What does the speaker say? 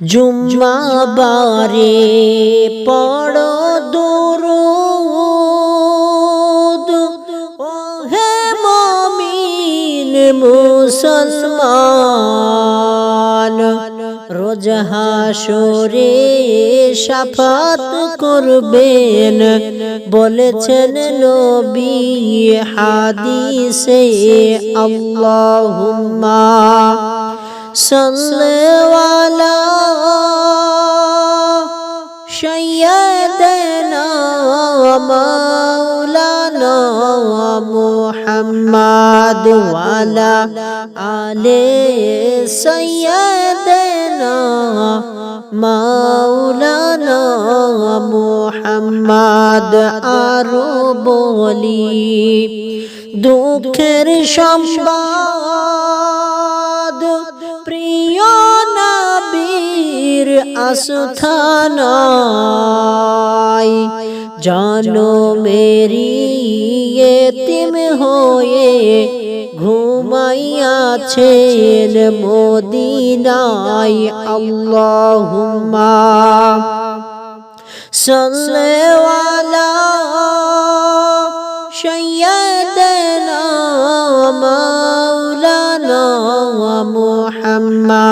জুম্মাবারে পড়ো দুরুদ। ও হে মমিন মুসলমান, রোজ হাসরে সাফাত করবেন। বলেছেন নবী হাদিসে আল্লাহুম্মা। সাল্লি আলা سيدنا مولانا محمد وعلى آل سيدنا মাওলানা মুহাম্মদ আরো বলি দুঃখের সংবাদ নবীর আস্থানায় জানো মেরি এতিম হয়ে ঘুমাইয়াছেন মদিনায়। আল্লাহুম্মা সাল্লি আলা সাইয়্যিদিনা মাওলানা মুহাম্মদ